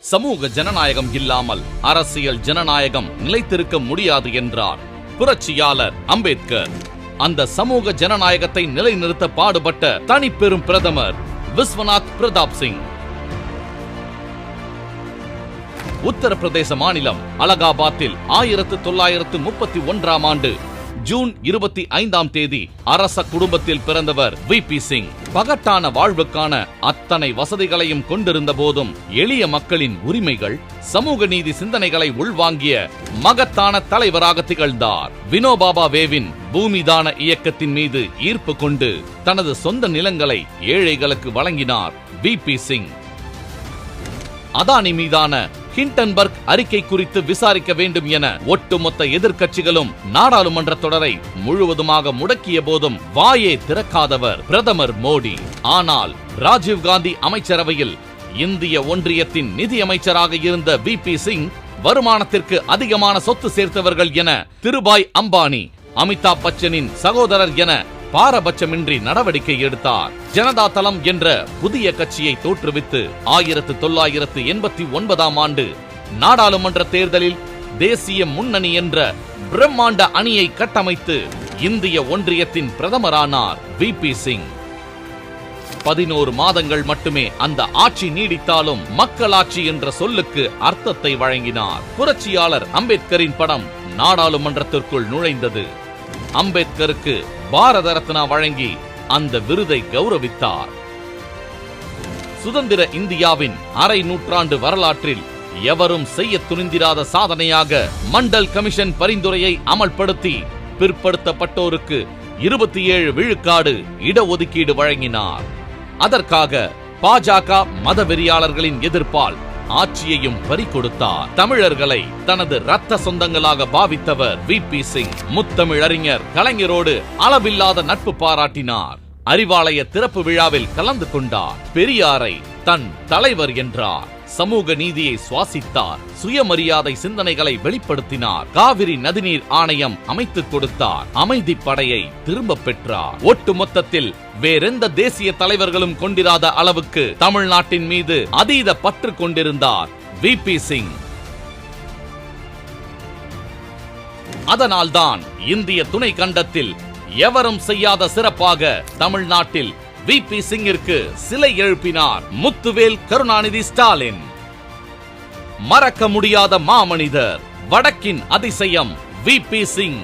சமூக ஜனநாயகம் இல்லாமல் அரசியல் ஜனநாயகம் நிலைத்திருக்க முடியாது என்றார் புரட்சியாளர் அம்பேத்கர். அந்த சமூக ஜனநாயகத்தை நிலைநிறுத்த பாடுபட்ட தனிப்பெரும் பிரதமர் விஸ்வநாத் பிரதாப் சிங். உத்தரப்பிரதேச மாநிலம் அலகாபாத்தில் ஆயிரத்து தொள்ளாயிரத்து முப்பத்தி ஒன்றாம் ஆண்டு ஜூன் இருபத்தி ஐந்தாம் தேதி அரச குடும்பத்தில் பிறந்தவர் வி பி சிங். பகட்டான வாழ்வுக்கான அத்தனை வசதிகளையும் கொண்டிருந்த போதும் எளிய மக்களின் உரிமைகள் சமூக நீதி சிந்தனைகளை உள்வாங்கிய மகத்தான தலைவராக திகழ்ந்தார். வினோபாபா வேவின் பூமிதான இயக்கத்தின் மீது ஈர்ப்பு கொண்டு தனது சொந்த நிலங்களை ஏழைகளுக்கு வழங்கினார் வி பி சிங். அதானி மீதான ஹிண்டன்பர்க் அறிக்கை குறித்து விசாரிக்க வேண்டும் என ஒட்டுமொத்த எதிர்க்கட்சிகளும் நாடாளுமன்ற தொடரை முழுவதுமாக முடக்கிய போதும் வாயே திறக்காதவர் பிரதமர் மோடி. ஆனால் ராஜீவ்காந்தி அமைச்சரவையில் இந்திய ஒன்றியத்தின் நிதி அமைச்சராக இருந்த வி பி சிங் வருமானத்திற்கு அதிகமான சொத்து சேர்த்தவர்கள் என திருபாய் அம்பானி அமிதாப் பச்சனின் சகோதரர் என பாரபட்சமின்றி நடவடிக்கை எடுத்தார். ஜனதா தளம் என்ற புதிய கட்சியை தோற்றுவித்து ஆயிரத்து தொள்ளாயிரத்து எண்பத்தி ஒன்பதாம் ஆண்டு நாடாளுமன்ற தேர்தலில் தேசிய முன்னணி என்ற பிரம்மாண்ட அணியை கட்டமைத்து இந்திய ஒன்றியத்தின் பிரதமரானார் வி பி சிங். பதினோரு மாதங்கள் மட்டுமே அந்த ஆட்சி நீடித்தாலும் மக்களாட்சி என்ற சொல்லுக்கு அர்த்தத்தை வழங்கினார். புரட்சியாளர் அம்பேத்கரின் படம் நாடாளுமன்றத்திற்குள் நுழைந்தது. அம்பேத்கருக்கு பாரத ரத்னா வழங்கி அந்த விருதை கௌரவித்தார். சுதந்திர இந்தியாவின் அரை நூற்றாண்டு வரலாற்றில் எவரும் செய்ய துணிந்திராத சாதனையாக மண்டல் கமிஷன் பரிந்துரையை அமல்படுத்தி பிற்படுத்தப்பட்டோருக்கு இருபத்தி ஏழு விழுக்காடு இடஒதுக்கீடு வழங்கினார். அதற்காக பாஜக மதவெறியாளர்களின் எதிர்ப்பால் ஆட்சியையும் பறிகொடுத்தார் தமிழர்களை தனது ரத்த சொந்தங்களாக பாவித்தவர் வி. பி. சிங். முத்தமிழறிஞர் கலைஞரோடு அளவில்லாத நட்பு பாராட்டினார். அறிவாலய திறப்பு விழாவில் கலந்து கொண்டார். பெரியாரை தன் தலைவர் என்றார். சமூக நீதியை சுவாசித்தார். சுயமரியாதை சிந்தனைகளை வெளிப்படுத்தினார். காவிரி நதிநீர் ஆணையம் அமைத்துக் கொடுத்தார். அமைதி படையை திரும்ப பெற்றார். ஒட்டுமொத்தத்தில் வேறெந்த தேசிய தலைவர்களும் கொண்டிராத அளவுக்கு தமிழ்நாட்டின் மீது அதீத பற்று கொண்டிருந்தார். வி. பி. சிங். அதனால்தான் இந்திய துணை கண்டத்தில் எவரும் செய்யாத சிறப்பாக தமிழ்நாட்டில் வி பி சிங்கிற்கு சிலை எழுப்பினார் முத்துவேல் கருணாநிதி ஸ்டாலின். மறக்க முடியாத மாமனிதர் வடக்கின் அதிசயம் வி பி சிங்